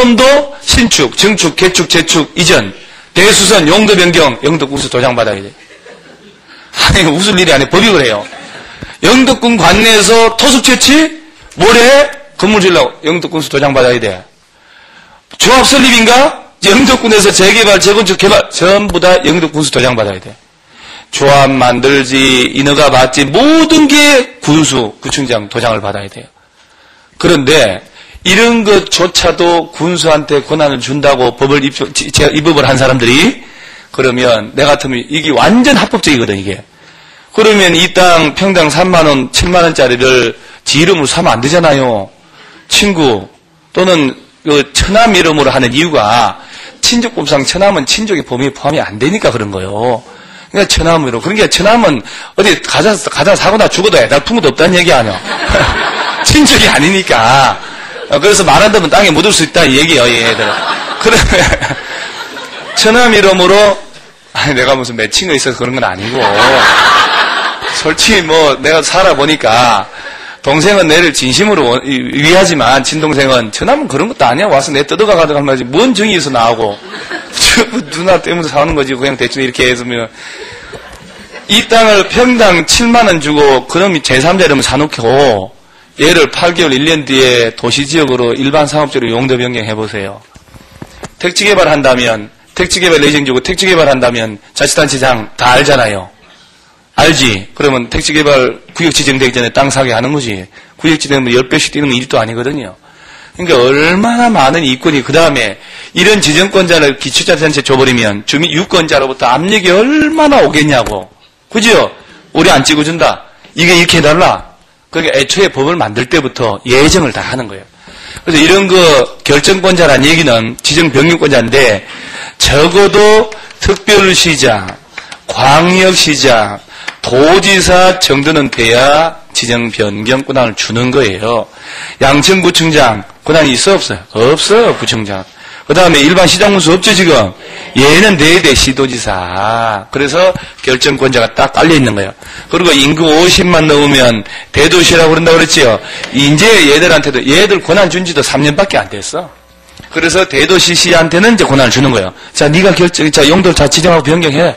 놈도 신축, 증축, 개축, 재축, 이전, 대수선, 용도 변경, 영도 군수 도장 받아야 돼. 아니, 웃을 일이 아니에요. 법이 그래요. 영덕군 관내에서 토수 채취? 모레 건물 질라고 영덕군수 도장 받아야 돼. 조합 설립인가? 영덕군에서 재개발, 재건축, 개발 전부 다 영덕군수 도장 받아야 돼. 조합 만들지, 인허가 받지, 모든 게 군수, 구청장 도장을 받아야 돼요. 그런데 이런 것조차도 군수한테 권한을 준다고 법을 입, 입법을 한 사람들이 그러면 내 같으면 이게 완전 합법적이거든 이게. 그러면 이 땅 평당 3만 원, 7만 원짜리를 지 이름으로 사면 안 되잖아요. 친구 또는 그 처남 이름으로 하는 이유가 친족법상 처남은 친족의 범위에 포함이 안 되니까 그런 거예요. 그러니까 처남으로. 그러니까 처남은 어디 가자, 가자 사고 나 죽어도 애달 품어도 없다는 얘기 아니야. 친족이 아니니까. 그래서 말한다면 땅에 묻을 수 있다 이 얘기예요, 얘들. 그러면 처남 이름으로 아니 내가 무슨 매칭이 있어서 그런 건 아니고. 솔직히 뭐 내가 살아보니까 동생은 내를 진심으로 위하지만 친동생은 처남은 그런 것도 아니야. 와서 내 뜯어가 가져간 말이지. 뭔 정의에서 나오고. 누나 때문에 사는 거지. 그냥 대충 이렇게 해서면 이 땅을 평당 7만 원 주고 그놈이 제3자 이름을 사놓고 얘를 8개월 1년 뒤에 도시지역으로 일반 상업지로 용도 변경해 보세요. 택지 개발한다면 택지 개발 주고 택지 개발한다면 자치단체장 다 알잖아요. 알지? 그러면 택지 개발 구역 지정되기 전에 땅 사게 하는 거지. 구역 지정되면 10배씩 뛰는 건 일도 아니거든요. 그러니까 얼마나 많은 이권이 그 다음에 이런 지정권자를 기초자치단체 줘버리면 주민 유권자로부터 압력이 얼마나 오겠냐고. 그죠? 우리 안 찍어준다. 이게 이렇게 해달라. 그러니까 애초에 법을 만들 때부터 예정을 다 하는 거예요. 그래서 이런 그 결정권자란 얘기는 지정변경권자인데 적어도 특별시장, 광역시장, 도지사 정도는 돼야 지정 변경 권한을 주는 거예요. 양천구청장 권한이 있어 없어요? 없어요 구청장. 그 다음에 일반 시장문수 없죠 지금. 얘는 네대 시도지사. 그래서 결정권자가 딱 깔려 있는 거예요. 그리고 인구 50만 넘으면 대도시라고 그런다고 그랬지요. 이제 얘들한테도 얘들 권한 준 지도 3년밖에 안 됐어. 그래서 대도시 시한테는 이제 권한을 주는 거예요. 자, 네가 결정, 자, 용도를 다 지정하고 변경해.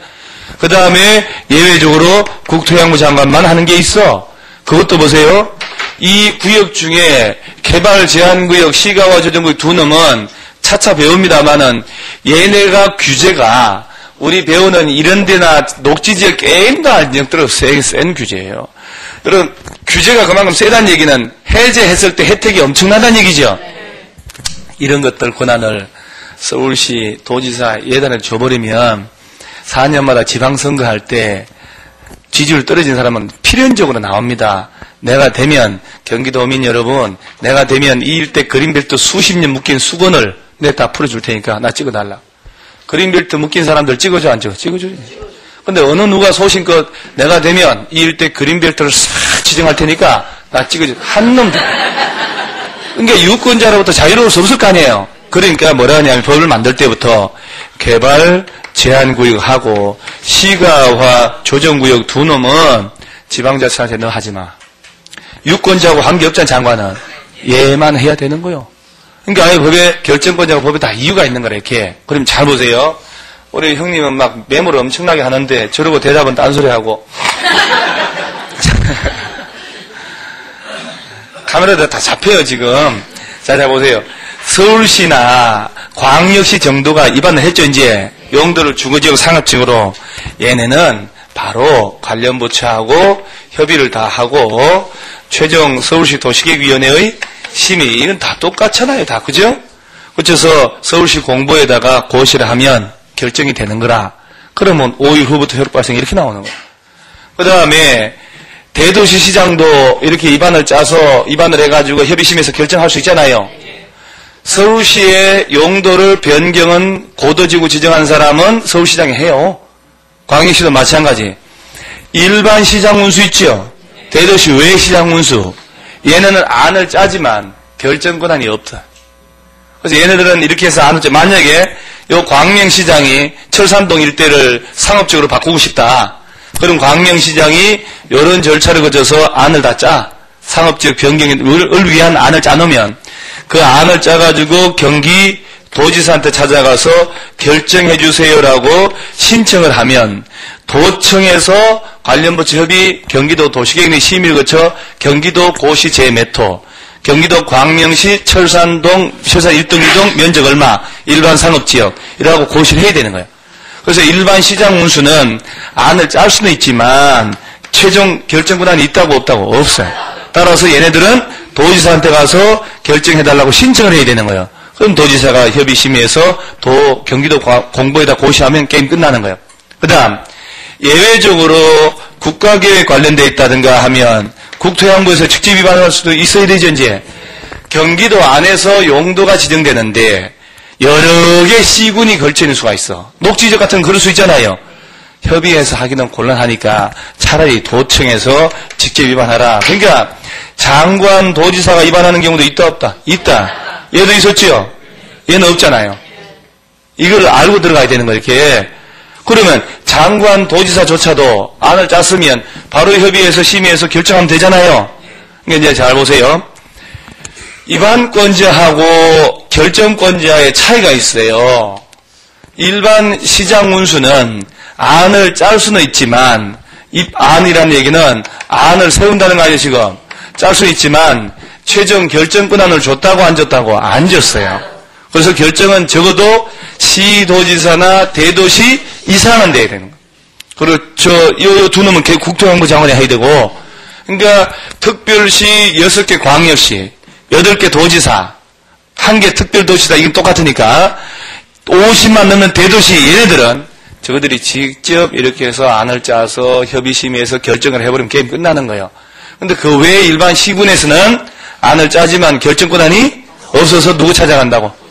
그 다음에 예외적으로 국토양부 장관만 하는 게 있어. 그것도 보세요. 이 구역 중에 개발 제한 구역, 시가와 조정구역 두 놈은 차차 배웁니다만은 얘네가 규제가 우리 배우는 이런 데나 녹지 지역 게임도 안정도록 센 규제예요. 여러분, 규제가 그만큼 세다는 얘기는 해제했을 때 혜택이 엄청나다는 얘기죠. 이런 것들 권한을 서울시 도지사 예단에 줘버리면 4년마다 지방선거 할 때 지지율 떨어진 사람은 필연적으로 나옵니다. 내가 되면 경기도민 여러분, 내가 되면 이 일대 그린벨트 수십 년 묶인 수건을 내다 풀어줄 테니까 나 찍어달라. 그린벨트 묶인 사람들 찍어줘 안 찍어? 찍어주지. 근데 어느 누가 소신껏 내가 되면 이 일대 그린벨트를 싹 지정할 테니까 나 찍어줘. 한 놈. 그러니까 유권자로부터 자유로울 수 없을 거 아니에요. 그러니까 뭐라 하냐면 법을 만들 때부터 개발 제한구역하고 시가화 조정구역 두 놈은 지방자치한테 너 하지 마. 유권자하고 관계없잖아 장관은. 얘만 해야 되는 거요. 그러니까 아예 법에 결정권자가 법에 다 이유가 있는 거라 이렇게. 그럼 잘 보세요. 우리 형님은 막 메모를 엄청나게 하는데 저러고 대답은 딴소리하고. 카메라에 다 잡혀요 지금. 자, 자 보세요. 서울시나 광역시 정도가 입안을 했죠 이제 용도를 중거지역 상업지으로 얘네는 바로 관련 부처하고 협의를 다 하고 최종 서울시 도시계획위원회의 심의 이건 다 똑같잖아요. 다 그죠? 그쳐서 서울시 공보에다가 고시를 하면 결정이 되는 거라. 그러면 5일 후부터 효력 발생 이렇게 나오는 거예요. 그 다음에 대도시 시장도 이렇게 입안을 짜서 입안을 해가지고 협의심에서 결정할 수 있잖아요. 서울시의 용도를 변경은 고도지구 지정한 사람은 서울시장이 해요. 광역시도 마찬가지. 일반 시장 운수 있죠. 대도시 외 시장 운수. 얘네는 안을 짜지만 결정 권한이 없다. 그래서 얘네들은 이렇게 해서 안을 짜. 만약에 요 광명시장이 철산동 일대를 상업적으로 바꾸고 싶다. 그럼 광명시장이 이런 절차를 거쳐서 안을 다 짜. 상업지역 변경을 위한 안을 짜놓으면 그 안을 짜가지고 경기 도지사한테 찾아가서 결정해 주세요라고 신청을 하면 도청에서 관련 부처 협의 경기도 도시계획 심의를 거쳐 경기도 고시 재매토 경기도 광명시 철산동 철산 1등 2동 면적 얼마 일반 상업지역 이라고 고시를 해야 되는 거예요. 그래서 일반 시장 문수는 안을 짤 수는 있지만 최종 결정 권한이 있다고 없다고 없어요. 따라서 얘네들은 도지사한테 가서 결정해달라고 신청을 해야 되는 거예요. 그럼 도지사가 협의심의에서 도 경기도 공보에다 고시하면 게임 끝나는 거예요. 그 다음 예외적으로 국가계획 관련돼 있다든가 하면 국토양부에서 직접 위반할 수도 있어야 되죠 이제. 경기도 안에서 용도가 지정되는데 여러 개 시군이 걸쳐 있는 수가 있어. 녹지적 같은 그럴 수 있잖아요. 협의해서 하기는 곤란하니까 차라리 도청에서 직접 위반하라. 그러니까 장관 도지사가 위반하는 경우도 있다 없다? 있다. 얘도 있었지요 얘는 없잖아요 이걸 알고 들어가야 되는 거 이렇게 그러면 장관 도지사조차도 안을 짰으면 바로 협의해서 심의해서 결정하면 되잖아요. 그러니까 이제 잘 보세요. 입안권자하고 결정권자의 차이가 있어요. 일반 시장 문수는 안을 짤 수는 있지만 입안이라는 얘기는 안을 세운다는 거 아니에요 지금 짤 수 있지만 최종 결정 권한을 줬다고 안 줬다고 안 줬어요. 그래서 결정은 적어도 시도지사나 대도시 이상은 돼야 되는 거예요. 저, 요, 두 놈은 국토정부 장관이 해야 되고, 그러니까 특별시 여섯 개 광역시, 여덟 개 도지사, 한 개 특별도시다. 이건 똑같으니까, 50만 넘는 대도시 얘네들은 저들이 직접 이렇게 해서 안을 짜서 협의심의해서 결정을 해버리면 게임 끝나는 거예요. 근데 그 외에 일반 시군에서는 안을 짜지만 결정권한이 없어서 누구 찾아간다고?